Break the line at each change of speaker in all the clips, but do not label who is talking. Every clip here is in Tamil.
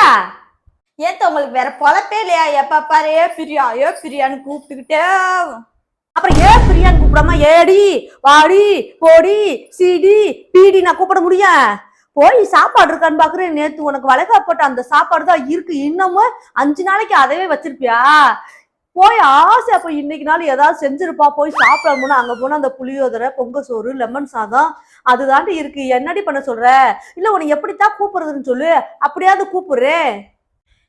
பிரியா
ஏத்த உங்களுக்கு வேற பொழப்பே இல்லையா? எப்ப பாரு ஏ பிரியா? ஏ பிரியான்னு கூப்பிட்டுக்கிட்டே?
அப்புறம் ஏ பிரியான்னு கூப்பிடாம ஏடி வாடி போடி சிடி பீடி நான் கூப்பிட முடியும் போய் சாப்பாடு இருக்கான்னு பாக்குறேன். நேத்து உனக்கு வளைகா போட்ட அந்த சாப்பாடு தான் இருக்கு. இன்னமும் அஞ்சு நாளைக்கு அதவே வச்சிருப்பியா? போய் ஆசை அப்போ இன்னைக்கு நாள் ஏதாவது செஞ்சிருப்பா போய் சாப்பிடணும்னு அங்கே போனால் அந்த புளியோதரை பொங்க சோறு லெமன் சாதம் அதுதாண்டி இருக்கு. என்னடி பண்ண சொல்ற? இல்லை உன்னை எப்படித்தான் கூப்பிடுறதுன்னு சொல்லு. அப்படியாவது கூப்பிடுறேன்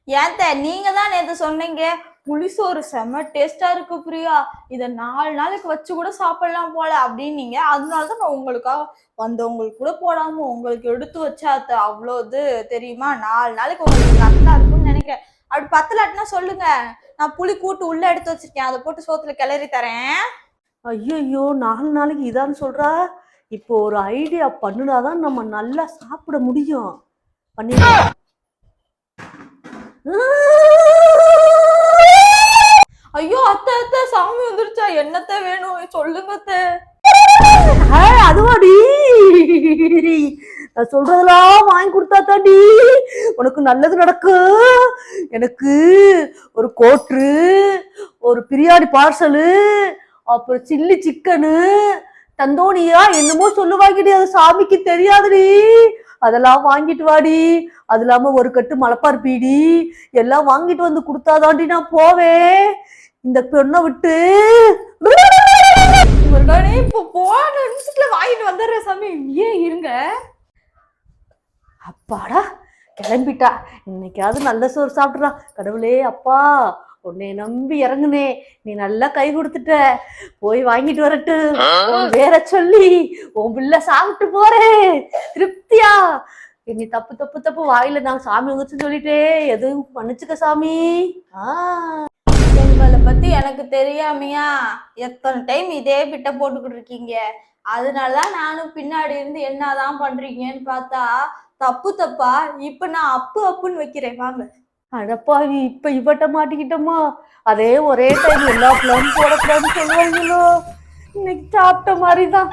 ஏத்த நீங்க தான் நேற்று சொன்னீங்க புளிசோறு செம்ம டேஸ்டா இருக்கு பிரியா. இதை நாலு நாளைக்கு வச்சு கூட சாப்பிடலாம் போல அப்படின்னீங்க. அதனால தான் நான் உங்களுக்காக வந்தவங்களுக்கு கூட போடாம உங்களுக்கு எடுத்து வச்சாத்த அவ்வளோ இது தெரியுமா? நாலு நாளைக்கு உங்களுக்கு நல்லா இருக்கும்னு நினைக்கிறேன். அப்படி பத்தலாட்டினா சொல்லுங்க. நான் புளி கூட்டு உள்ள எடுத்து வச்சிருக்கேன். அதை போட்டு சோத்துல கிளறி தரேன்.
ஐயோ நாலு நாளைக்கு இதான்னு சொல்றா? இப்போ ஒரு ஐடியா பண்ணுனாதான் நம்ம நல்லா சாப்பிட முடியும். பண்ணி
ஐயோ அத்தை அத்தை சாமி வந்துருச்சா? என்னத்த வேணும்? சொல்லுங்க அத்தை.
அதுவாடி. நான் சொல்றதெல்லாம் வாங்கி கொடுத்தா தாண்டி உனக்கு நல்லது நடக்கும் எனக்கு ஒரு கோட்ரு ஒரு பிரியாணி பார்சலு அப்புறம் சில்லி சிக்கனு தந்தோனியா என்னமோ சொல்லுவாங்கடி அது சாமிக்கு தெரியாதுடி. அதெல்லாம் வாங்கிட்டு வாடி. அது இல்லாம ஒரு கட்டு மலப்பார் பீடி எல்லாம் வாங்கிட்டு வந்து கொடுத்தாதாண்டி நான் போவேன். இந்த பெண்ணை விட்டு.
முருகனே இப்போ போன நிமிஷத்துல வாங்கிட்டு வந்துடுறேன் சாமி. ஏன் இருங்க.
அப்பாடா கிளம்பிட்டா. இன்னைக்காவது நல்ல சோறு சாப்பிட்றான் கடவுளே அப்பா உன்னை நம்பி இறங்குனே. நீ நல்லா கை கொடுத்துட்ட. போய் வாங்கிட்டு வரட்டு. வேற சொல்லி உன் பிள்ளை சாப்பிட்டு போறேன். திருப்தியா? நீ தப்பு தப்பு தப்பு வாயில நான் சாமி உங்கச்சு சொல்லிட்டே. எதுவும் மன்னிச்சுக்க சாமி. ஆ.
பத்தி எனக்கு தெரியாமையா? எத்தனை டைம் இதே பிட்ட போட்டுக்கிட்டு இருக்கீங்க? அதனாலதான் நானும் பின்னாடி இருந்து என்னதான் பண்றீங்கன்னு பார்த்தா தப்பு தப்பா இப்ப நான் அப்பு அப்புன்னு வைக்கிறேன் வாங்க.
அடப்பாவி இப்ப இவட்ட மாட்டிக்கிட்டோமா? அதே ஒரே டைம் எல்லா பிளான் போட சொல்லுவாங்களோ? இன்னைக்கு சாப்பிட்ட மாதிரிதான்.